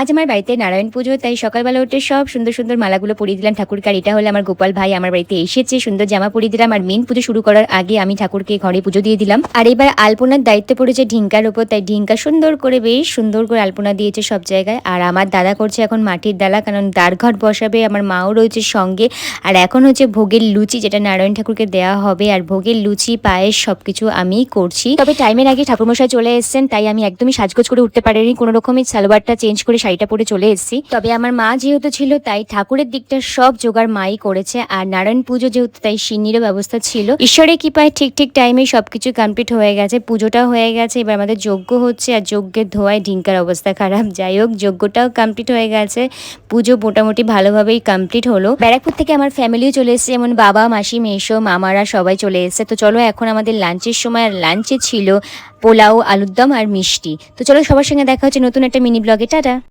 আজ আমার বাড়িতে নারায়ণ পুজো, তাই সকালবেলা উঠে সব সুন্দর সুন্দর মালাগুলো পরিয়ে দিলাম ঠাকুরকে আর এটা হলো আমার গোপাল ভাই, আমার বাড়িতে এসেছে, সুন্দর জামা পরিয়ে দিলাম। আর মেন পুজো শুরু করার আগে আমি ঠাকুরকে ঘরে পুজো দিয়ে দিলাম। আর এবার আলপনার দায়িত্ব পড়েছে ঢিঙ্কার উপর তাই ঢিঙ্কা সুন্দর করে বেশ সুন্দর করে আলপনা দিয়েছে সব জায়গায়। আর আমার দাদা করছে এখন মাটির ডালা, কারণ দ্বারঘট বসাবে, আমার মাও রয়েছে সঙ্গে। আর এখন হচ্ছে ভোগের লুচি, যেটা নারায়ণ ঠাকুরকে দেওয়া হবে। আর ভোগের লুচি, পায়েস সবকিছু আমি করছি। তবে টাইমের আগে ঠাকুরমশাই চলে এসেছেন, তাই আমি একদমই সাজগোজ করে উঠতে পারিনি। কোনো রকমই সালোয়ারটা চেঞ্জ করে শাড়িটা পরে চলে এসেছি। তবে আমার মা যেহেতু ছিল, তাই ঠাকুরের দিকটা সব জোগাড় মাই করেছে আর নারায়ণ পুজো যেহেতু, তাই সিন্নিরও ব্যবস্থা ছিল। ঈশ্বরের কৃপায় ঠিক ঠিক টাইমে সবকিছু কমপ্লিট হয়ে গেছে পুজোটা হয়ে গেছে। এবার আমাদের যজ্ঞ হচ্ছে আর যজ্ঞের ধোয়ায় ঢিঙ্কার অবস্থা খারাপ। যাই হোক, যজ্ঞটাও কমপ্লিট হয়ে গেছে। পুজো মোটামুটি ভালোভাবেই কমপ্লিট হলো। ব্যারাকপুর থেকে আমার ফ্যামিলিও চলে এসেছে, যেমন বাবা, মাসি মেশো মামারা সবাই চলে এসেছে। তো চলো এখন আমাদের লাঞ্চের সময় লাঞ্চে ছিল পোলাও আলুর দম আর মিষ্টি। তো চলো সবার সঙ্গে দেখা হচ্ছে নতুন একটা মিনি ব্লগে টাটা!